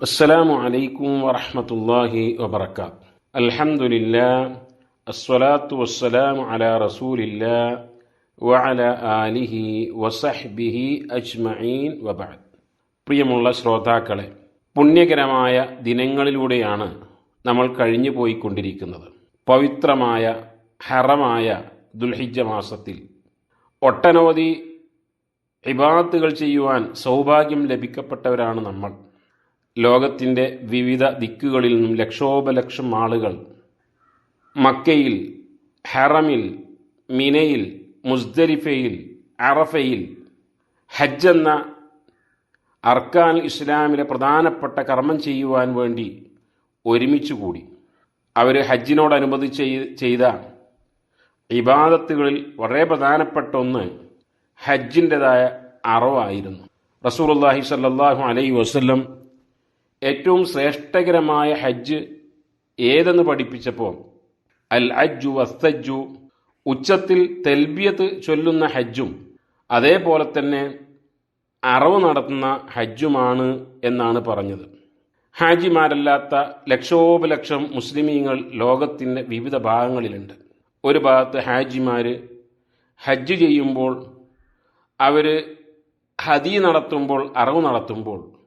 അസ്സലാമു അലൈക്കും വറഹമത്തല്ലാഹി വബർക്കാത്ത് അൽഹംദുലില്ലാ അസ്വലാത്തു വസ്സലാമു അലാ റസൂലില്ലാ വഅല ആലിഹി വസഹ്ബിഹി അജ്മഈൻ വബഅദ്. പ്രിയമുള്ള ശ്രോതാക്കളെ പുണ്യകരമായ ദിനങ്ങളിലൂടെയാണ് നമ്മൾ കഴിഞ്ഞു പോയിക്കൊണ്ടിരിക്കുന്നത്. പവിത്രമായ ഹറമായ ദുൽഹിജ മാസത്തിൽ ഒട്ടനവധി ഇബാദത്തുകൾ ചെയ്യുവാൻ സൗഭാഗ്യം ലഭിക്കപ്പെട്ടവരാണ് നമ്മൾ. ലോകത്തിന്റെ വിവിധ ദിക്കുകളിൽ നിന്നും ലക്ഷോപലക്ഷം ആളുകൾ മക്കയിൽ ഹറമിൽ മിനയിൽ മുസ്ദലിഫയിൽ അറഫയിൽ ഹജ്ജ് എന്ന അർക്കാൻ ഇസ്ലാമിലെ പ്രധാനപ്പെട്ട കർമ്മം ചെയ്യുവാൻ വേണ്ടി ഒരുമിച്ച് കൂടി. അവർ ഹജ്ജിനോടനുബന്ധിച്ച് ചെയ്- ചെയ്ത ഇബാദത്തുകളിൽ വളരെ പ്രധാനപ്പെട്ട ഒന്ന് ഹജ്ജിന്റെതായ അറവായിരുന്നു. റസൂലുള്ളാഹി സല്ലല്ലാഹു അലൈഹി വസല്ലം ഏറ്റവും ശ്രേഷ്ഠകരമായ ഹജ്ജ് ഏതെന്ന് പഠിപ്പിച്ചപ്പോൾ അൽ അജ്ജു വസ്തജ്ജു ഉച്ചത്തിൽ തെൽബിയത്ത് ചൊല്ലുന്ന ഹജ്ജും അതേപോലെ തന്നെ അറവ് നടത്തുന്ന ഹജ്ജുമാണ് എന്നാണ് പറഞ്ഞത്. ഹാജിമാരല്ലാത്ത ലക്ഷോപലക്ഷം മുസ്ലിമീങ്ങൾ ലോകത്തിന്റെ വിവിധ ഭാഗങ്ങളിലുണ്ട്. ഒരു ഭാഗത്ത് ഹാജിമാർ ഹജ്ജ് ചെയ്യുമ്പോൾ അവർ ഹദി നടത്തുമ്പോൾ അറവ് നടത്തുമ്പോൾ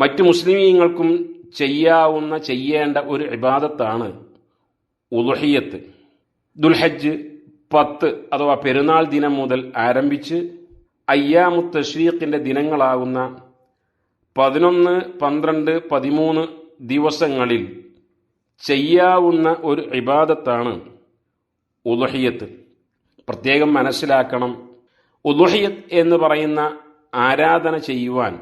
മറ്റു മുസ്ലിമീങ്ങൾക്കും ചെയ്യാവുന്ന ചെയ്യേണ്ട ഒരു ഇബാദത്താണ് ഉലുഹിയത്ത് ദുൽഹജ്ജ് പത്ത് അഥവാ പെരുന്നാൾ ദിനം മുതൽ ആരംഭിച്ച് അയ്യാമു തഷ്രീഖിന്റെ ദിനങ്ങളാകുന്ന പതിനൊന്ന് പന്ത്രണ്ട് പതിമൂന്ന് ദിവസങ്ങളിൽ ചെയ്യാവുന്ന ഒരു ഇബാദത്താണ് ഉലുഹിയത്ത് പ്രത്യേകം മനസ്സിലാക്കണം. ഉലുഹിയത്ത് എന്ന് പറയുന്ന ആരാധന ചെയ്യുവാൻ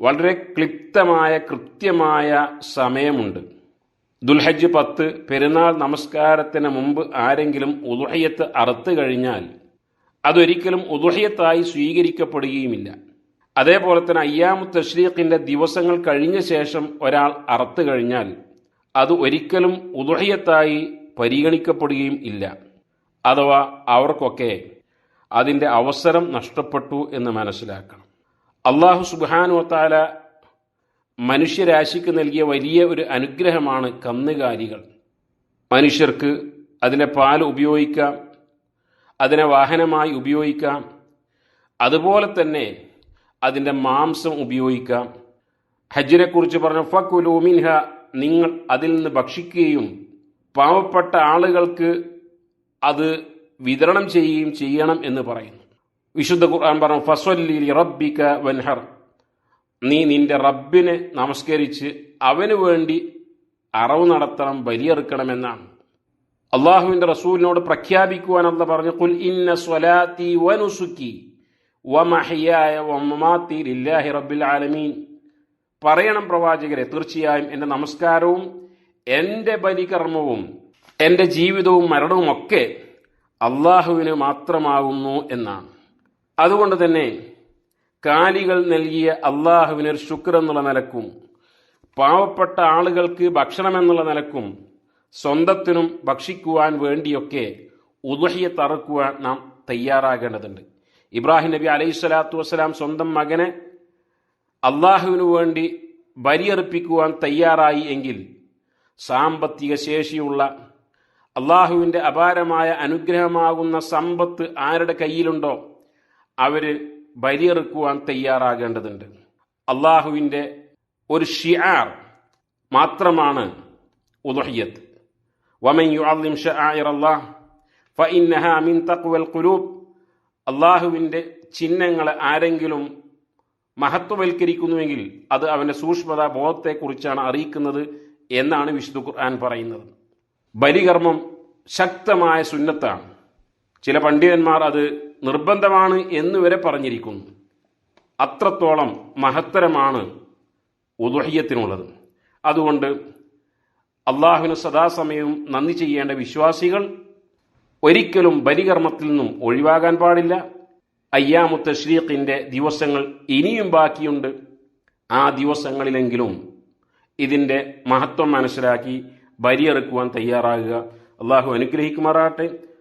വളരെ ക്ലിപ്തമായ കൃത്യമായ സമയമുണ്ട്. ദുൽഹജ്ജ് പത്ത് പെരുന്നാൾ നമസ്കാരത്തിന് മുമ്പ് ആരെങ്കിലും ഉദുഹയത്ത് അറുത്ത് കഴിഞ്ഞാൽ അതൊരിക്കലും ഉദുഹയത്തായി സ്വീകരിക്കപ്പെടുകയുമില്ല. അതേപോലെ തന്നെ അയ്യാമു തഷ്രീഖിന്റെ ദിവസങ്ങൾ കഴിഞ്ഞ ശേഷം ഒരാൾ അറുത്ത് കഴിഞ്ഞാൽ അത് ഒരിക്കലും ഉദുഹയത്തായി പരിഗണിക്കപ്പെടുകയും ഇല്ല. അഥവാ അവർക്കൊക്കെ അതിന്റെ അവസരം നഷ്ടപ്പെട്ടു എന്ന് മനസ്സിലാക്കണം. അള്ളാഹു സുബാനുവത്താല മനുഷ്യരാശിക്ക് നൽകിയ വലിയ ഒരു അനുഗ്രഹമാണ് കന്നുകാലികൾ. മനുഷ്യർക്ക് അതിന്റെ പാൽ ഉപയോഗിക്കാം അതിനെ വാഹനമായി ഉപയോഗിക്കാം അതുപോലെ തന്നെ അതിന്റെ മാംസം ഉപയോഗിക്കാം. ഹജ്ജിനെക്കുറിച്ച് പറഞ്ഞ ഫക്കുലൂമിൻഹ നിങ്ങൾ അതിൽ നിന്ന് ഭക്ഷിക്കുകയും പാവപ്പെട്ട ആളുകൾക്ക് അത് വിതരണം ചെയ്യുകയും ചെയ്യണം എന്ന് പറയുന്നു. വിശുദ്ധ ഖുർആൻ പറഞ്ഞു ഫസ്വല്ലി റബ്ബിക വൻഹർ. നീ നിന്റെ റബ്ബിനെ നമസ്കരിച്ച് അവന് വേണ്ടി അറവ് നടത്തണം ബലിയെറുക്കണമെന്നാണ്. അള്ളാഹുവിന്റെ റസൂലിനോട് പ്രഖ്യാപിക്കുവാൻ അല്ല പറഞ്ഞു കുൽ ഇന്ന സ്വലാത്തി വനുസുക്കി വമഹിയായ വമമാത്തി ലില്ലാഹി റബ്ബിൽ ആലമീൻ. പറയണം പ്രവാചകരെ തീർച്ചയായും എന്റെ നമസ്കാരവും എന്റെ ബലികർമ്മവും എന്റെ ജീവിതവും മരണവും ഒക്കെ അള്ളാഹുവിന് മാത്രമാവുന്നു എന്നാണ്. അതുകൊണ്ട് തന്നെ കാലികൾ നൽകിയ അള്ളാഹുവിന് ഒരു ശുക്ർ എന്നുള്ള നിലക്കും പാവപ്പെട്ട ആളുകൾക്ക് ഭക്ഷണമെന്നുള്ള നിലക്കും സ്വന്തത്തിനും ഭക്ഷിക്കുവാൻ വേണ്ടിയൊക്കെ ഉദഹിയെ തറക്കുവാൻ നാം തയ്യാറാകേണ്ടതുണ്ട്. ഇബ്രാഹിം നബി അലൈഹി സ്വലാത്തു വസ്സലാം സ്വന്തം മകനെ അള്ളാഹുവിനു വേണ്ടി ബലിയർപ്പിക്കുവാൻ തയ്യാറായി എങ്കിൽ സാമ്പത്തിക ശേഷിയുള്ള അള്ളാഹുവിന്റെ അപാരമായ അനുഗ്രഹമാകുന്ന സമ്പത്ത് ആരുടെ കയ്യിലുണ്ടോ? അവർ ബലിയെറുക്കുവാൻ തയ്യാറാകേണ്ടതുണ്ട്. അള്ളാഹുവിന്റെ ഒരു ഷിയാർ മാത്രമാണ് ഉദഹിയത്ത് വമൻ യുഅല്ലിം ഷആയിർ അല്ലാഹ് ഫഇന്നഹാ മിൻ തഖ്വൽ ഖുലൂബ്. അള്ളാഹുവിന്റെ ചിഹ്നങ്ങളെ ആരെങ്കിലും മഹത്വവൽക്കരിക്കുന്നുവെങ്കിൽ അത് അവന്റെ സൂക്ഷ്മത ബോധത്തെക്കുറിച്ചാണ് അറിയിക്കുന്നത് എന്നാണ് വിശുദ്ധ ഖുർആൻ പറയുന്നത്. ബലികർമ്മം ശക്തമായ സുന്നത്താണ്. ചില പണ്ഡിതന്മാർ അത് നിർബന്ധമാണ് എന്ന് വരെ പറഞ്ഞിരിക്കുന്നു. അത്രത്തോളം മഹത്തരമാണ് ഉദുഹയ്യത്തിനുള്ളത് അതുകൊണ്ട് അള്ളാഹുവിന് സദാസമയവും നന്ദി ചെയ്യേണ്ട വിശ്വാസികൾ ഒരിക്കലും ബലികർമ്മത്തിൽ നിന്നും ഒഴിവാകാൻ പാടില്ല. അയ്യാമുത്ത ശ്രീഖിന്റെ ദിവസങ്ങൾ ഇനിയും ബാക്കിയുണ്ട്. ആ ദിവസങ്ങളിലെങ്കിലും ഇതിന്റെ മഹത്വം മനസ്സിലാക്കി ബലിയെറുക്കുവാൻ തയ്യാറാകുക. അള്ളാഹു അനുഗ്രഹിക്കുമാറാട്ടെ